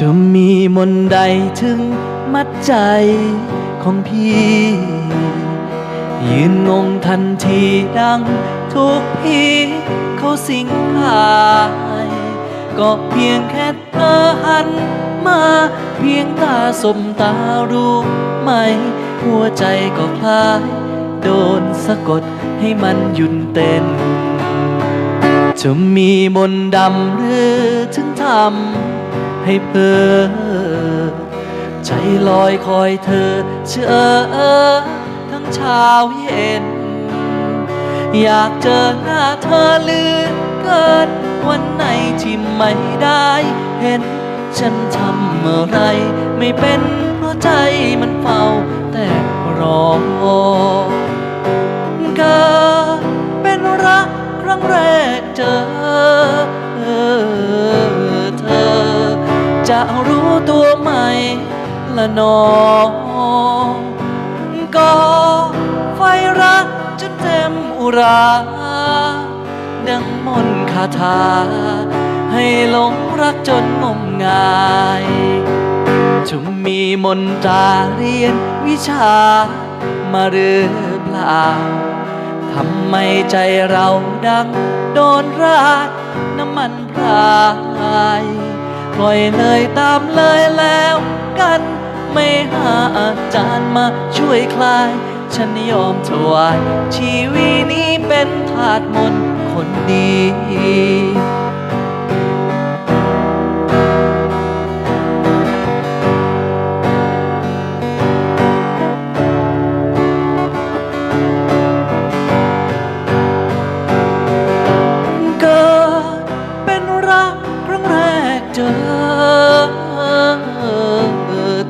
จะมีมนใดถึงมัดใจของพี่ ยืนงงทันทีดังทุกพี่เขาสิงหายก็เพียงแค่เธอหันมาเพียงตาสมตารู้ไหม หัวใจก็คลาย โดนสะกดให้มันหยุดเต้นจะมีมนดำหรือถึงทำ ให้เพ้อใจลอยคอยเธอเชื่อทั้งเช้าเย็น อยากเจอหน้าเธอลือเกิน วันไหนที่ไม่ได้เห็น ฉันทำเมื่อไรไม่เป็นเพราะใจมันเฝ้าแต่รอเกิดเป็นรักครั้งแรกเจอ จะรู้ตัวไหมละนองก็ไฟรักจนเต็มอุรา ดังมนคาถา ให้หลงรักจนงมงายจะมีมนตราเรียนวิชา มาหรือเปล่าทำไมใจเราดังโดนราดน้ำมันพราย ปล่อยเลยตามเลยแล้วกัน ไม่หาอาจารย์มาช่วยคลาย ฉันยอมถวายชีวิตนี้เป็นทาสมนคนดี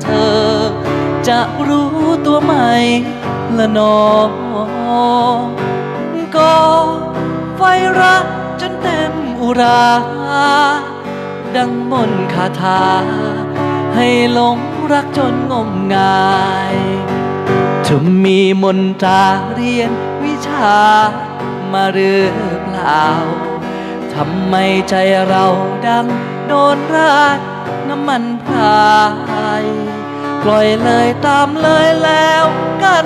เธอ จะรู้ตัวไหมละนอก็ไฟรักจนเต็มอุรา ดังมนคาถา ให้หลงรักจนงมงายจะมีมนตราเรียนวิชามาหรือเปล่า ทำไมใจเราดังโดนราดน้ำมันพรายปล่อยเลยตามเลยแล้วกัน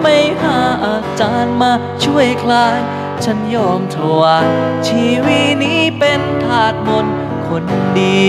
ไม่หาอาจารย์มาช่วยคลาย ฉันยอมถวายชีวิตนี้เป็นทาสมนคนดี